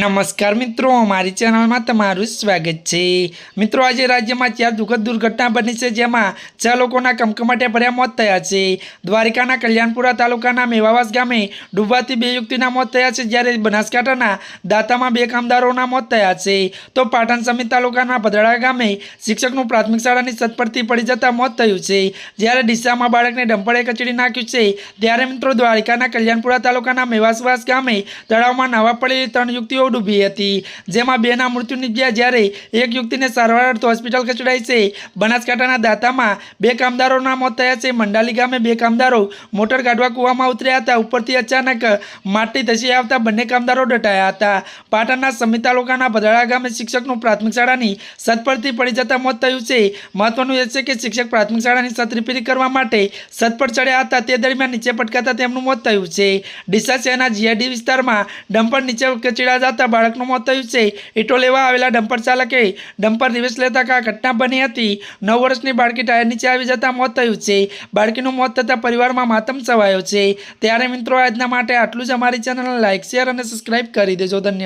નમસ્કાર મિત્રો, મારી ચેનલમાં તમારું સ્વાગત છે. મિત્રો, આજે રાજ્યમાં ચાર દુઃખદ દુર્ઘટના બની છે, જેમાં છ લોકોના કમકમાટે ભર્યા મોત થયા છે. દ્વારિકાના કલ્યાણપુરા તાલુકાના મેવાવાસ ગામે ડૂબવાથી બે યુક્તિના મોત થયા છે, જ્યારે બનાસકાંઠાના દાતામાં બે કામદારોના મોત થયા છે. તો પાટણ સમિત તાલુકાના ભદ્રાળા ગામે શિક્ષકનું પ્રાથમિક શાળાની છત પડી જતા મોત થયું છે. જ્યારે ડીસામાં બાળકને ડંપળે કચડી નાખ્યું છે, ત્યારે મિત્રો દ્વારિકાના કલ્યાણપુરા તાલુકાના મેવાસવાસ ગામે તળાવમાં નાવા પડેલી ત્રણ યુક્તિઓ ડૂબી હતી. જેમાં બેના મૃત્યુ નીપજ્યા જ્યારે એક યુક્તિને સારવાર અર્થે હોસ્પિટલ ખસેડાઈ છે, બનાસકાંઠાના દાંતામાં બે કામદારોના મોત થયા છે. મંડાલી ગામે બે કામદારો મોટર કાઢવા કૂવામાં ઉતર્યા હતા. ઉપરથી અચાનક માટી ધસી આવતા બંને કામદારો દટાયા હતા. પાટણના સમિતા તાલુકાના ભદ્રાળા ગામે શિક્ષકનું પ્રાથમિક શાળાની છત પરથી પડી જતા મોત થયું છે. મહત્વનું એ છે કે શિક્ષક પ્રાથમિક શાળાની છત રિપેરિંગ કરવા માટે છત પર ચડ્યા હતા. તે દરમિયાન નીચે પટકાતા તેમનું મોત થયું છે. ડીસા શહેરના જીઆઈડી વિસ્તારમાં ડમ્પર નીચે કચડા જતા બાળકનું મોત થયું છે. ઈટો લેવા આવેલા ડમ્પર ચાલકે ડમ્પર રિવેસ લેતા આ ઘટના બની હતી. નવ વર્ષની બાળકી ટાયર નીચે આવી જતા મોત થયું છે. બાળકીનું મોત થતાં પરિવારમાં માતમ છવાયો છે. ત્યારે મિત્રો, આજના માટે આટલું જ. અમારી ચેનલને લાઇક શેર અને સબસ્ક્રાઇબ કરી દેજો. ધન્યવાદ.